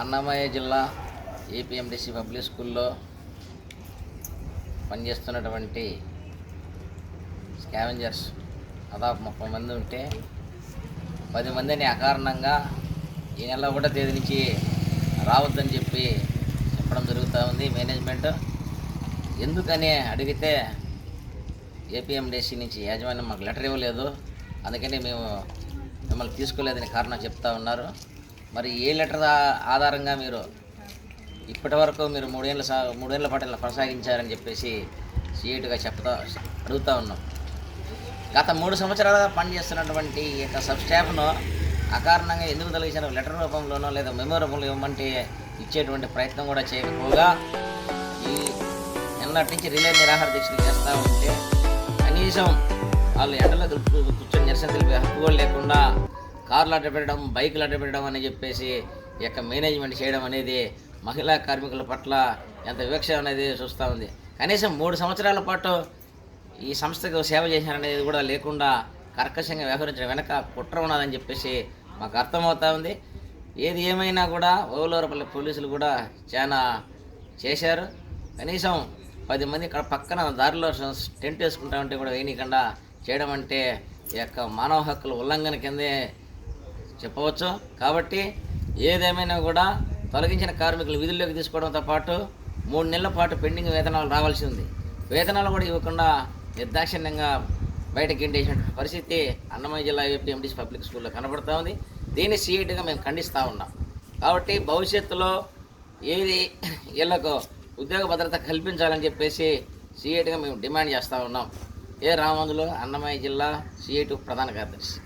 అన్నమయ్య జిల్లా APMDC public స్కూల్లో పనిచేస్తున్నటువంటి స్కావెంజర్స్ దాదాపు ముప్పై మంది ఉంటే పది మందిని అకారణంగా ఈ నెల ఒకటో తేదీ నుంచి రావద్దని చెప్పి చెప్పడం జరుగుతూ ఉంది మేనేజ్మెంట్. ఎందుకని అడిగితే ఏపీఎండిసి నుంచి యాజమాన్యం మాకు లెటర్ ఇవ్వలేదు. అందుకని మేము మిమ్మల్ని తీసుకోలేదని కారణం చెప్తా ఉన్నారు. మరి ఏ లెటర్ ఆధారంగా మీరు ఇప్పటి వరకు మీరు మూడేళ్ళ సా మూడేళ్ళ పాటు ఇలా కొనసాగించారని చెప్పేసి సీఎట్గా చెప్తా అడుగుతా ఉన్నాం. గత మూడు సంవత్సరాలుగా పనిచేస్తున్నటువంటి ఈ యొక్క సబ్ స్టాఫ్ను అకారణంగా ఎందుకు తొలగించారు? లెటర్ రూపంలోనో లేదా మెమో రూపంలో ఇవ్వమంటే ఇచ్చేటువంటి ప్రయత్నం కూడా చేయకపోగా ఈ నిన్నటి నుంచి రిలే నిరాహార దీక్షలు చేస్తూ ఉంటే కనీసం వాళ్ళు ఎండలో కూర్చొని నిరసన తెలిపే హక్కు కూడా లేకుండా కార్లు అడ్డ పెట్టడం బైకులు అడ్డ పెట్టడం అని చెప్పేసి యొక్క మేనేజ్మెంట్ చేయడం అనేది మహిళా కార్మికుల పట్ల ఎంత వివక్ష అనేది చూస్తూ ఉంది. కనీసం మూడు సంవత్సరాల పాటు ఈ సంస్థకు సేవ చేశారనేది కూడా లేకుండా కర్కశంగా వ్యవహరించడం వెనక కుట్ర ఉన్నదని చెప్పేసి మాకు అర్థమవుతా ఉంది. ఏది ఏమైనా కూడా ఓలూరపల్లి పోలీసులు కూడా చాలా చేశారు. కనీసం పది మంది ఇక్కడ పక్కన దారిలో టెంట్ వేసుకుంటా ఉంటే కూడా వేయనీయకుండా చేయడం అంటే ఈ యొక్క మానవ హక్కుల ఉల్లంఘన కిందే చెప్పవచ్చు. కాబట్టి ఏదేమైనా కూడా తొలగించిన కార్మికులు విధుల్లోకి తీసుకోవడంతో పాటు మూడు నెలల పాటు పెండింగ్ వేతనాలు రావాల్సి ఉంది. వేతనాలు కూడా ఇవ్వకుండా నిర్దాక్షిణ్యంగా బయటకి ఇంటేసిన పరిస్థితి అన్నమయ్య జిల్లా ఏపీఎండిసి పబ్లిక్ స్కూల్లో కనబడుతూ ఉంది. దీన్ని సీఎట్గా మేము ఖండిస్తూ ఉన్నాం. కాబట్టి భవిష్యత్తులో ఏది వీళ్ళకు ఉద్యోగ భద్రత కల్పించాలని చెప్పేసి సీఎట్గా మేము డిమాండ్ చేస్తూ ఉన్నాం. ఏ రామందులు అన్నమయ్య జిల్లా సీఎటు ప్రధాన కార్యదర్శి.